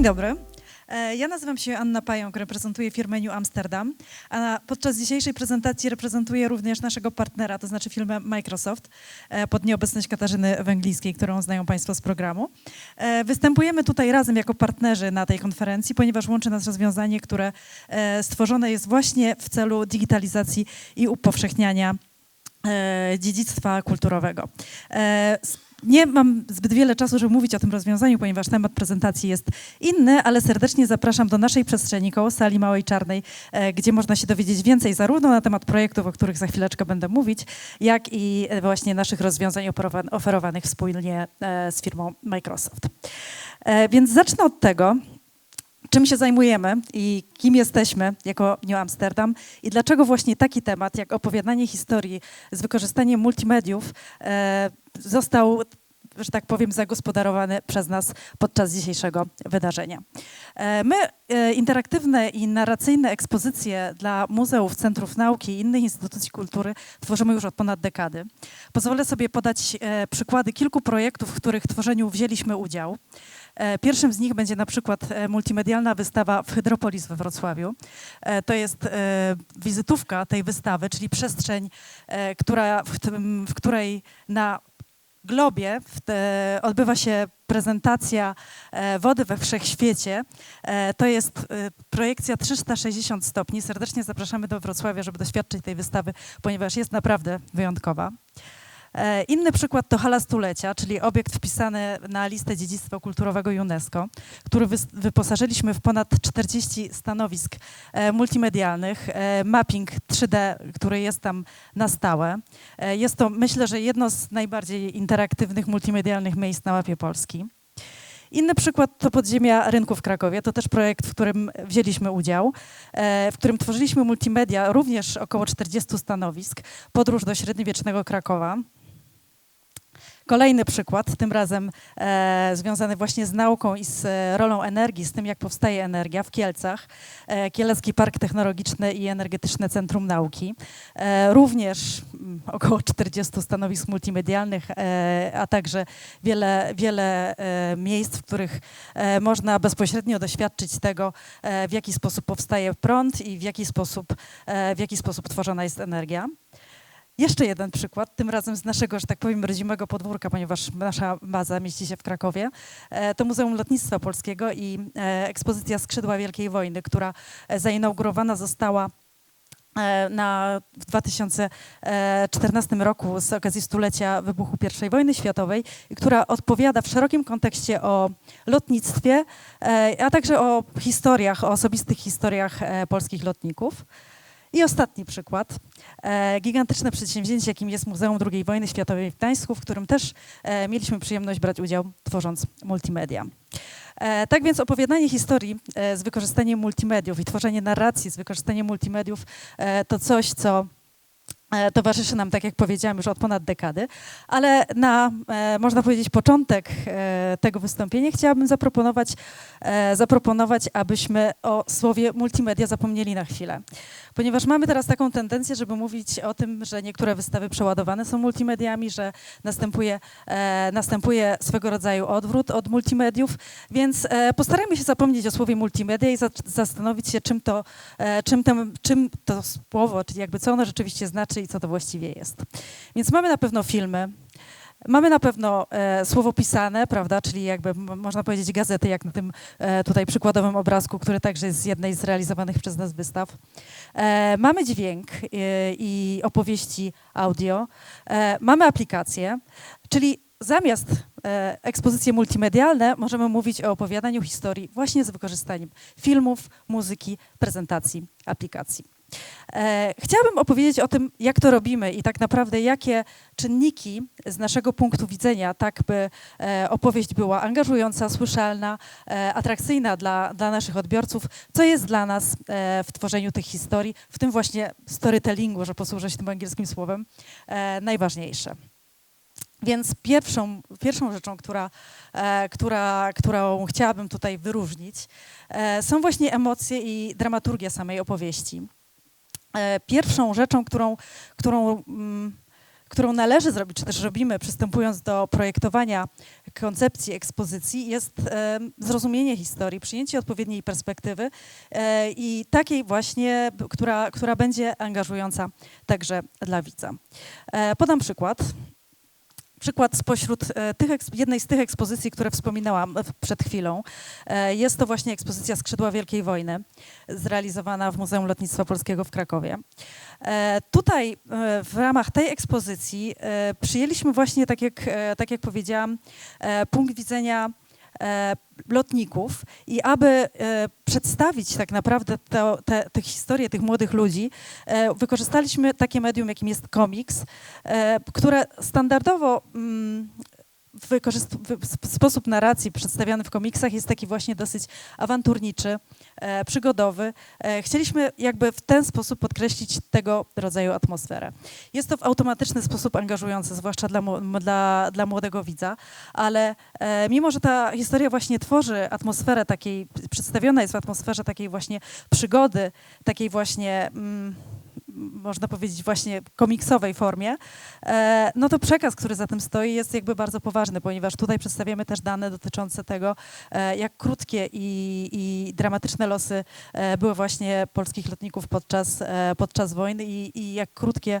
Dzień dobry. E, Ja nazywam się Anna Pająk, reprezentuję firmę New Amsterdam, a podczas dzisiejszej prezentacji reprezentuję również naszego partnera, to znaczy firmę Microsoft, e, pod nieobecność Katarzyny Węglińskiej, którą znają Państwo z programu. E, Występujemy tutaj razem jako partnerzy na tej konferencji, ponieważ łączy nas rozwiązanie, które stworzone jest właśnie w celu digitalizacji i upowszechniania dziedzictwa kulturowego. Nie mam zbyt wiele czasu, żeby mówić o tym rozwiązaniu, ponieważ temat prezentacji jest inny, ale serdecznie zapraszam do naszej przestrzeni koło sali Małej Czarnej, e, gdzie można się dowiedzieć więcej zarówno na temat projektów, o których za chwileczkę będę mówić, jak i e, właśnie naszych rozwiązań oferowan- oferowanych wspólnie e, z firmą Microsoft. Więc zacznę od tego, czym się zajmujemy i kim jesteśmy jako New Amsterdam i dlaczego właśnie taki temat jak opowiadanie historii z wykorzystaniem multimediów został, że tak powiem, zagospodarowany przez nas podczas dzisiejszego wydarzenia. E, my e, interaktywne i narracyjne ekspozycje dla muzeów, centrów nauki i innych instytucji kultury tworzymy już od ponad dekady. Pozwolę sobie podać e, przykłady kilku projektów, w których tworzeniu wzięliśmy udział. Pierwszym z nich będzie na przykład multimedialna wystawa w Hydropolis we Wrocławiu. To jest wizytówka tej wystawy, czyli przestrzeń, która, w której na globie odbywa się prezentacja e, wody we wszechświecie. E, To jest e, projekcja 360 stopni. Serdecznie zapraszamy do Wrocławia, żeby doświadczyć tej wystawy, ponieważ jest naprawdę wyjątkowa. E, Inny przykład to Hala Stulecia, czyli obiekt wpisany na listę dziedzictwa kulturowego UNESCO, który wyposażyliśmy w ponad 40 stanowisk e, multimedialnych, e, mapping 3D, który jest tam na stałe. Jest to, myślę, że jedno z najbardziej interaktywnych multimedialnych miejsc na mapie Polski. Inny przykład to podziemia rynku w Krakowie. To też projekt, w którym wzięliśmy udział, w którym tworzyliśmy multimedia, również około 40 stanowisk, podróż do średniowiecznego Krakowa. Kolejny przykład, tym razem e, związany właśnie z nauką i z e, rolą energii, z tym jak powstaje energia w Kielcach. E, Kielecki Park Technologiczny i Energetyczne Centrum Nauki. E, również mm, około 40 stanowisk multimedialnych, e, a także wiele, wiele e, miejsc, w których e, można bezpośrednio doświadczyć tego, e, w jaki sposób powstaje prąd i w jaki sposób, e, w jaki sposób tworzona jest energia. Jeszcze jeden przykład, tym razem z naszego, że tak powiem, rodzimego podwórka, ponieważ nasza baza mieści się w Krakowie. E, To Muzeum Lotnictwa Polskiego i e, ekspozycja Skrzydła Wielkiej Wojny, która zainaugurowana została e, na, w 2014 roku z okazji stulecia wybuchu I wojny światowej, która odpowiada w szerokim kontekście o lotnictwie, a także o historiach, o osobistych historiach polskich lotników. I ostatni przykład. E, gigantyczne przedsięwzięcie, jakim jest Muzeum II wojny światowej w Gdańsku, w którym też e, mieliśmy przyjemność brać udział, tworząc multimedia. E, tak więc opowiadanie historii z wykorzystaniem multimediów i tworzenie narracji z wykorzystaniem multimediów to coś, co towarzyszy nam, tak jak powiedziałam, już od ponad dekady, ale na, e, można powiedzieć, początek e, tego wystąpienia chciałabym zaproponować, e, zaproponować, abyśmy o słowie multimedia zapomnieli na chwilę. Ponieważ mamy teraz taką tendencję, żeby mówić o tym, że niektóre wystawy przeładowane są multimediami, że następuje, e, następuje swego rodzaju odwrót od multimediów, więc e, postarajmy się zapomnieć o słowie multimedia i za, zastanowić się, czym to, e, czym, tem, czym to słowo, czyli jakby co ono rzeczywiście znaczy i co to właściwie jest. Więc mamy na pewno filmy, Mamy na pewno e, słowo pisane, prawda, czyli jakby można powiedzieć gazety, jak na tym e, tutaj przykładowym obrazku, który także jest z jednej z realizowanych przez nas wystaw. E, mamy dźwięk e, i opowieści audio. E, mamy aplikacje, czyli zamiast e, ekspozycje multimedialne możemy mówić o opowiadaniu historii właśnie z wykorzystaniem filmów, muzyki, prezentacji, aplikacji. E, Chciałabym opowiedzieć o tym, jak to robimy i tak naprawdę jakie czynniki z naszego punktu widzenia, tak by e, opowieść była angażująca, słyszalna, e, atrakcyjna dla, dla naszych odbiorców, co jest dla nas w tworzeniu tych historii, w tym właśnie storytellingu, że posłużę się tym angielskim słowem, najważniejsze. Więc pierwszą, pierwszą rzeczą, która, która, którą chciałabym tutaj wyróżnić, są właśnie emocje i dramaturgia samej opowieści. E, pierwszą rzeczą, którą, którą, mm, którą należy zrobić, czy też robimy, przystępując do projektowania koncepcji ekspozycji, jest e, zrozumienie historii, przyjęcie odpowiedniej perspektywy e, i takiej właśnie, która, która będzie angażująca także dla widza. Podam przykład przykład spośród e, tych, jednej z tych ekspozycji, które wspominałam przed chwilą. E, jest to właśnie ekspozycja Skrzydła Wielkiej Wojny, zrealizowana w Muzeum Lotnictwa Polskiego w Krakowie. E, tutaj w ramach tej ekspozycji przyjęliśmy właśnie, tak jak, tak jak powiedziałam, punkt widzenia E, lotników i aby e, przedstawić tak naprawdę te historie tych młodych ludzi, e, wykorzystaliśmy takie medium, jakim jest komiks, które standardowo mm, sposób narracji przedstawiany w komiksach jest taki właśnie dosyć awanturniczy, e, przygodowy. E, chcieliśmy jakby w ten sposób podkreślić tego rodzaju atmosferę. Jest to w automatyczny sposób angażujące, zwłaszcza dla, dla, dla młodego widza, ale e, mimo, że ta historia właśnie tworzy atmosferę takiej, przedstawiona jest w atmosferze takiej właśnie przygody, takiej właśnie... Mm, można powiedzieć, właśnie komiksowej formie, e, no to przekaz, który za tym stoi, jest jakby bardzo poważny, ponieważ tutaj przedstawiamy też dane dotyczące tego, e, jak krótkie i, i dramatyczne losy e, były właśnie polskich lotników podczas, podczas wojny i, i jak krótkie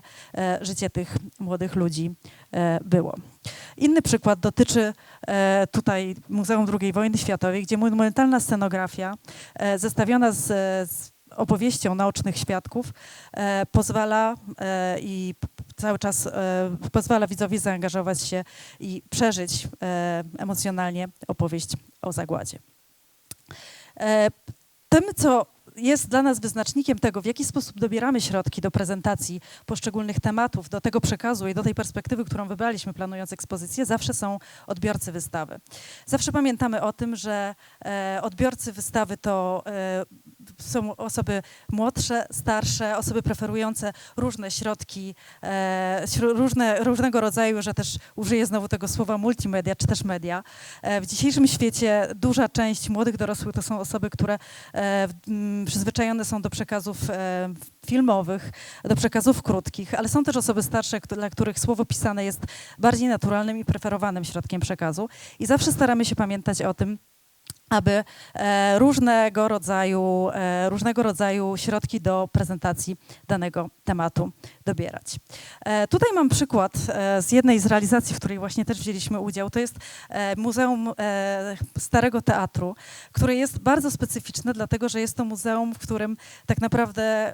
życie tych młodych ludzi było. Inny przykład dotyczy tutaj Muzeum II Wojny Światowej, gdzie monumentalna scenografia zestawiona z, z opowieścią naocznych świadków e, pozwala e, i cały czas e, pozwala widzowi zaangażować się i przeżyć emocjonalnie opowieść o zagładzie. Tym, co jest dla nas wyznacznikiem tego, w jaki sposób dobieramy środki do prezentacji poszczególnych tematów, do tego przekazu i do tej perspektywy, którą wybraliśmy planując ekspozycję, zawsze są odbiorcy wystawy. Zawsze pamiętamy o tym, że e, odbiorcy wystawy to e, są osoby młodsze, starsze, osoby preferujące różne środki, e, różne, różnego rodzaju, że też użyję znowu tego słowa multimedia, czy też media. W dzisiejszym świecie duża część młodych dorosłych to są osoby, które e, przyzwyczajone są do przekazów e, filmowych, do przekazów krótkich, ale są też osoby starsze, dla których słowo pisane jest bardziej naturalnym i preferowanym środkiem przekazu. I zawsze staramy się pamiętać o tym, aby e, różnego rodzaju, e, różnego rodzaju środki do prezentacji danego tematu dobierać. E, tutaj mam przykład z jednej z realizacji, w której właśnie też wzięliśmy udział. To jest Muzeum Starego Teatru, które jest bardzo specyficzne, dlatego że jest to muzeum, w którym tak naprawdę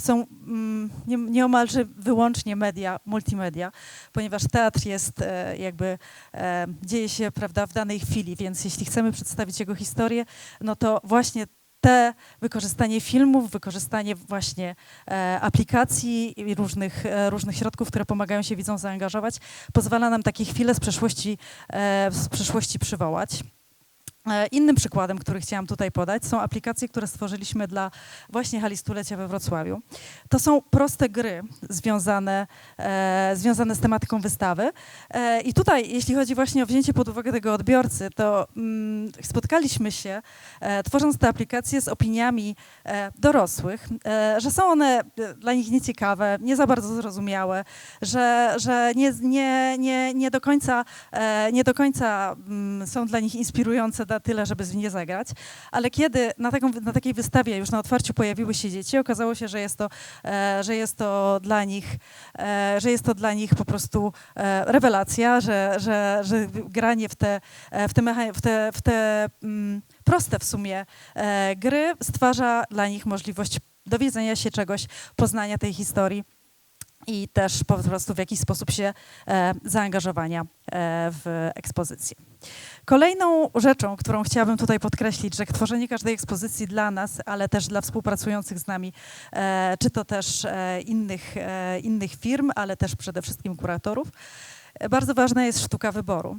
są mm, nieomalże wyłącznie media, multimedia, ponieważ teatr jest e, jakby, e, dzieje się prawda, w danej chwili, więc jeśli chcemy przedstawić jego historię, no to właśnie te wykorzystanie filmów, wykorzystanie właśnie e, aplikacji i różnych, różnych środków, które pomagają się widzom zaangażować, pozwala nam takie chwile z przeszłości, z przeszłości przywołać. E, innym przykładem, który chciałam tutaj podać, są aplikacje, które stworzyliśmy dla właśnie hali stulecia we Wrocławiu. To są proste gry związane, e, związane z tematyką wystawy. E, I tutaj, jeśli chodzi właśnie o wzięcie pod uwagę tego odbiorcy, to mm, spotkaliśmy się, e, tworząc te aplikacje z opiniami e, dorosłych, e, że są one dla nich nieciekawe, nie za bardzo zrozumiałe, że, że nie, nie, nie, nie do końca, nie do końca mm, są dla nich inspirujące tyle, żeby nie zagrać, ale kiedy na, taką, na takiej wystawie już na otwarciu pojawiły się dzieci, okazało się, że jest to, e, że jest to dla nich, e, że jest to dla nich po prostu e, rewelacja, że, że, że granie w te, w te, w te, w te mm, proste w sumie gry stwarza dla nich możliwość dowiedzenia się czegoś, poznania tej historii i też po prostu w jakiś sposób się e, zaangażowania e, w ekspozycję. Kolejną rzeczą, którą chciałabym tutaj podkreślić, że tworzenie każdej ekspozycji dla nas, ale też dla współpracujących z nami, e, czy to też innych, innych firm, ale też przede wszystkim kuratorów, bardzo ważna jest sztuka wyboru.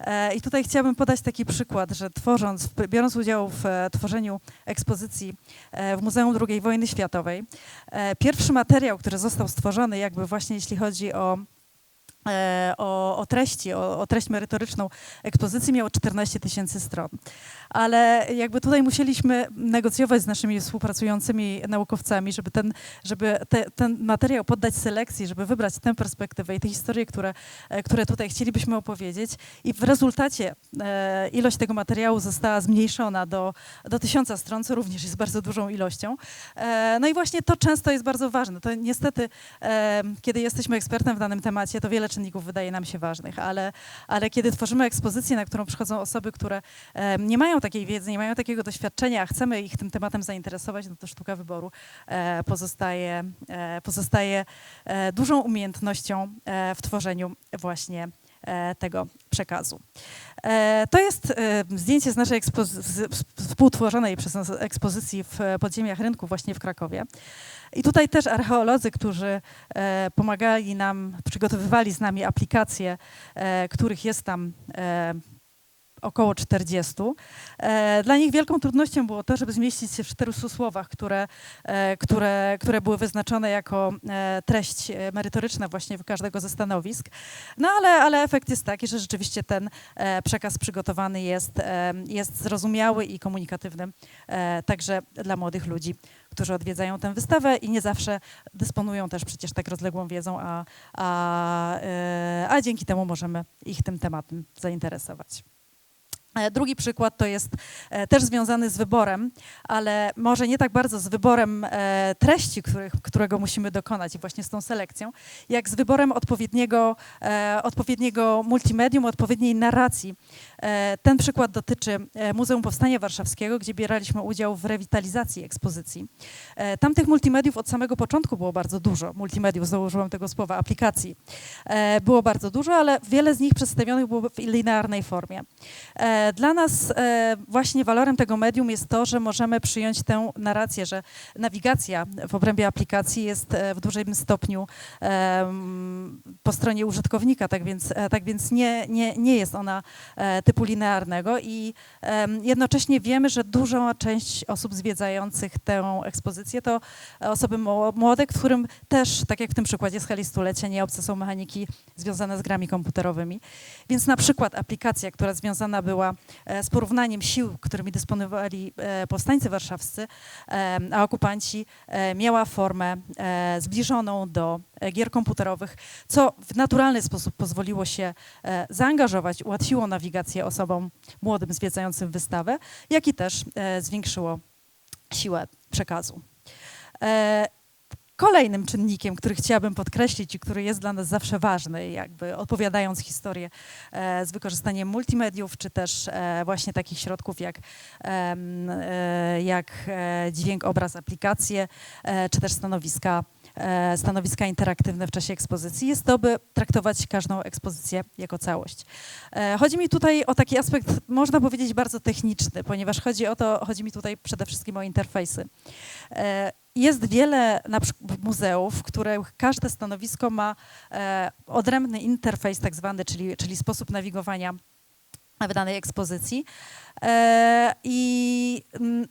E, I tutaj chciałabym podać taki przykład, że tworząc, biorąc udział w e, tworzeniu ekspozycji e, w Muzeum II Wojny Światowej, pierwszy materiał, który został stworzony, jakby właśnie jeśli chodzi o o, o treści, o, o treść merytoryczną ekspozycji miało 14 tysięcy stron. Ale jakby tutaj musieliśmy negocjować z naszymi współpracującymi naukowcami, żeby ten, żeby te, ten materiał poddać selekcji, żeby wybrać tę perspektywę i te historie, które, e, które tutaj chcielibyśmy opowiedzieć. I w rezultacie e, ilość tego materiału została zmniejszona do, do tysiąca stron, co również jest bardzo dużą ilością. E, no i właśnie to często jest bardzo ważne. To niestety, e, kiedy jesteśmy ekspertem w danym temacie, to wiele czynników wydaje nam się ważnych, ale, ale kiedy tworzymy ekspozycję, na którą przychodzą osoby, które nie mają takiej wiedzy, nie mają takiego doświadczenia, a chcemy ich tym tematem zainteresować, no to sztuka wyboru e, pozostaje, e, pozostaje e, dużą umiejętnością w tworzeniu właśnie tego przekazu. E, To jest e, zdjęcie z naszej współtworzonej przez nas ekspozycji w e, podziemiach rynku właśnie w Krakowie. I tutaj też archeolodzy, którzy e, pomagali nam, przygotowywali z nami aplikacje, e, których jest tam e, około 40. E, Dla nich wielką trudnością było to, żeby zmieścić się w 400 słowach, które, e, które, które były wyznaczone jako e, treść merytoryczna właśnie każdego ze stanowisk. No ale, ale efekt jest taki, że rzeczywiście ten przekaz przygotowany jest, jest zrozumiały i komunikatywny także dla młodych ludzi, którzy odwiedzają tę wystawę i nie zawsze dysponują też przecież tak rozległą wiedzą, a, a, a dzięki temu możemy ich tym tematem zainteresować. E, Drugi przykład to jest e, też związany z wyborem, ale może nie tak bardzo z wyborem e, treści, którego musimy dokonać i właśnie z tą selekcją, jak z wyborem odpowiedniego, odpowiedniego multimedium, odpowiedniej narracji. Ten przykład dotyczy Muzeum Powstania Warszawskiego, gdzie bieraliśmy udział w rewitalizacji ekspozycji. Tam tych multimediów od samego początku było bardzo dużo. Multimediów, założyłam tego słowa, aplikacji. Było bardzo dużo, ale wiele z nich przedstawionych było w linearnej formie. Dla nas e, właśnie walorem tego medium jest to, że możemy przyjąć tę narrację, że nawigacja w obrębie aplikacji jest e, w dużym stopniu po stronie użytkownika, tak więc, e, tak więc nie, nie, nie jest ona typu linearnego i jednocześnie wiemy, że duża część osób zwiedzających tę ekspozycję to osoby mło- młode, którym też, tak jak w tym przykładzie z hali stulecia, nieobce są mechaniki związane z grami komputerowymi. Więc na przykład aplikacja, która związana była z porównaniem sił, którymi dysponowali e, powstańcy warszawscy, e, a okupanci, e, miała formę e, zbliżoną do e, gier komputerowych, co w naturalny sposób pozwoliło się e, zaangażować, ułatwiło nawigację osobom młodym zwiedzającym wystawę, jak i też e, zwiększyło siłę przekazu. Kolejnym czynnikiem, który chciałabym podkreślić i który jest dla nas zawsze ważny, jakby opowiadając historię e, z wykorzystaniem multimediów, czy też e, właśnie takich środków jak, e, jak dźwięk, obraz, aplikacje, czy też stanowiska, stanowiska interaktywne w czasie ekspozycji, jest to, by traktować każdą ekspozycję jako całość. Chodzi mi tutaj o taki aspekt, można powiedzieć, bardzo techniczny, ponieważ chodzi o to, chodzi mi tutaj przede wszystkim o interfejsy. Jest wiele na przykład muzeów, w których każde stanowisko ma e, odrębny interfejs tak zwany, czyli, czyli sposób nawigowania w danej ekspozycji. E, I mm,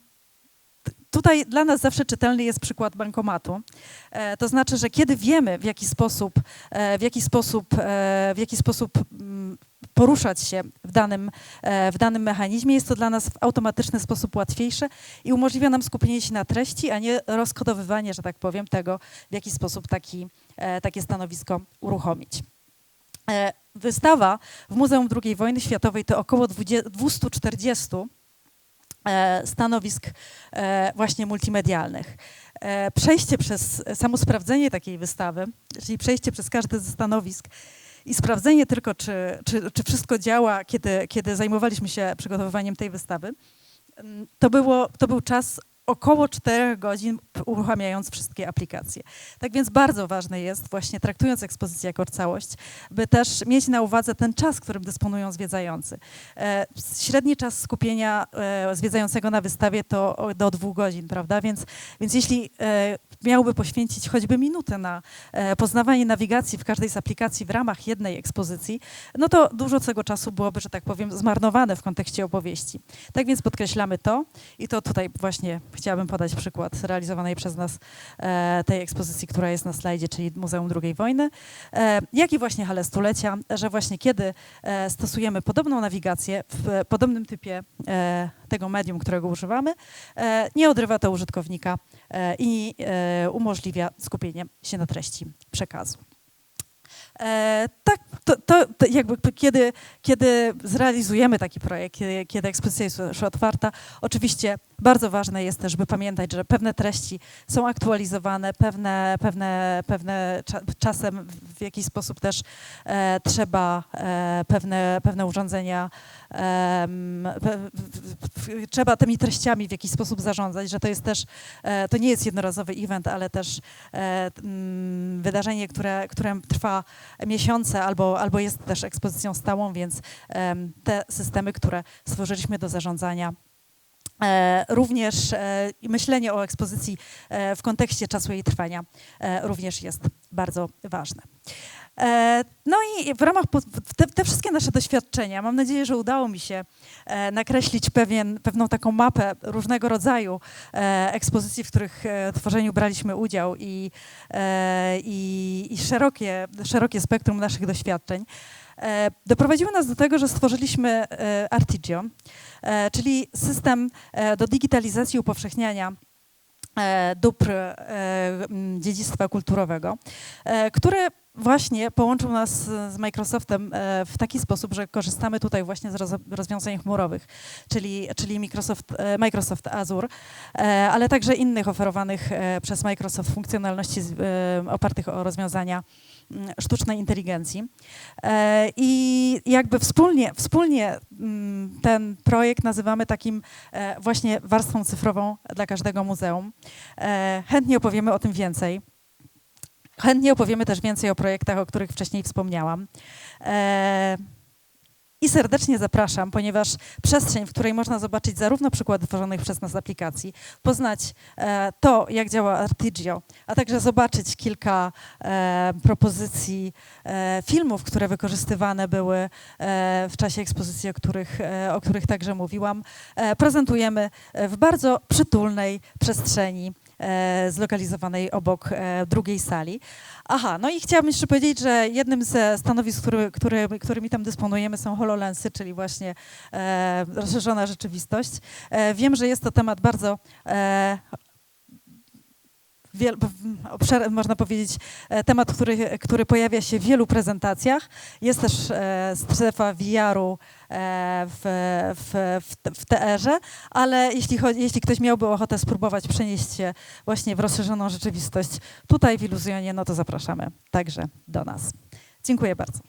tutaj dla nas zawsze czytelny jest przykład bankomatu. E, To znaczy, że kiedy wiemy w jaki sposób, e, w jaki sposób, e, w jaki sposób mm, poruszać się w danym, w danym mechanizmie, jest to dla nas w automatyczny sposób łatwiejsze i umożliwia nam skupienie się na treści, a nie rozkodowywanie, że tak powiem, tego, w jaki sposób taki, takie stanowisko uruchomić. Wystawa w Muzeum II Wojny Światowej to około 20 240 e, stanowisk e, właśnie multimedialnych. E, Przejście przez samo sprawdzenie takiej wystawy, czyli przejście przez każde ze stanowisk i sprawdzenie tylko, czy, czy, czy wszystko działa, kiedy, kiedy zajmowaliśmy się przygotowywaniem tej wystawy, mm, to, było, to był czas około 4 godzin uruchamiając wszystkie aplikacje. Tak więc bardzo ważne jest właśnie traktując ekspozycję jako całość, by też mieć na uwadze ten czas, którym dysponują zwiedzający. E, Średni czas skupienia e, zwiedzającego na wystawie to do dwóch godzin, prawda? Więc, więc jeśli e, miałby poświęcić choćby minutę na poznawanie nawigacji w każdej z aplikacji w ramach jednej ekspozycji, no to dużo tego czasu byłoby, że tak powiem, zmarnowane w kontekście opowieści. Tak więc podkreślamy to i to tutaj właśnie chciałabym podać przykład realizowanej przez nas e, tej ekspozycji, która jest na slajdzie, czyli Muzeum II wojny, e, jak i właśnie hale stulecia, że właśnie kiedy e, stosujemy podobną nawigację w e, podobnym typie e, tego medium, którego używamy, e, nie odrywa to użytkownika i umożliwia skupienie się na treści przekazu. E, tak, to, to, to jakby kiedy, kiedy zrealizujemy taki projekt, kiedy, kiedy ekspozycja jest już otwarta, oczywiście bardzo ważne jest też, by pamiętać, że pewne treści są aktualizowane, pewne, pewne, pewne cza, czasem w jakiś sposób też e, trzeba e, pewne, pewne urządzenia, em, pe, w, trzeba tymi treściami w jakiś sposób zarządzać, że to jest też, e, to nie jest jednorazowy event, ale też e, mm, wydarzenie, które, które trwa miesiące albo, albo jest też ekspozycją stałą, więc em, te systemy, które stworzyliśmy do zarządzania, E, również e, myślenie o ekspozycji e, w kontekście czasu jej trwania e, również jest bardzo ważne. E, No i w ramach te, te wszystkie nasze doświadczenia, mam nadzieję, że udało mi się e, nakreślić pewien, pewną taką mapę różnego rodzaju e, ekspozycji, w których e, tworzeniu braliśmy udział i, e, i, i szerokie, szerokie spektrum naszych doświadczeń. E, Doprowadziły nas do tego, że stworzyliśmy e, Artigio, e, czyli system do digitalizacji i upowszechniania dóbr dziedzictwa kulturowego, e, który właśnie połączył nas z Microsoftem e, w taki sposób, że korzystamy tutaj właśnie z roz- rozwiązań chmurowych, czyli, czyli Microsoft, e, Microsoft Azure, e, ale także innych oferowanych przez Microsoft funkcjonalności opartych o rozwiązania mm, sztucznej inteligencji. I jakby wspólnie, wspólnie mm, ten projekt nazywamy takim właśnie warstwą cyfrową dla każdego muzeum. Chętnie opowiemy o tym więcej. Chętnie opowiemy też więcej o projektach, o których wcześniej wspomniałam. E, I serdecznie zapraszam, ponieważ przestrzeń, w której można zobaczyć zarówno przykłady tworzonych przez nas aplikacji, poznać e, to, jak działa Artigio, a także zobaczyć kilka e, propozycji filmów, które wykorzystywane były w czasie ekspozycji, o których, o których także mówiłam, prezentujemy w bardzo przytulnej przestrzeni zlokalizowanej obok e, drugiej sali. Aha, no i chciałabym jeszcze powiedzieć, że jednym ze stanowisk, który, który, którymi tam dysponujemy są HoloLensy, czyli właśnie e, rozszerzona rzeczywistość. E, wiem, że jest to temat bardzo e, wiel, obszar, można powiedzieć, e, temat, który, który pojawia się w wielu prezentacjach. Jest też e, strefa VR-u e, w, w, w, w TR-ze, ale jeśli, chodzi, jeśli ktoś miałby ochotę spróbować przenieść się właśnie w rozszerzoną rzeczywistość tutaj w Iluzjonie, no to zapraszamy także do nas. Dziękuję bardzo.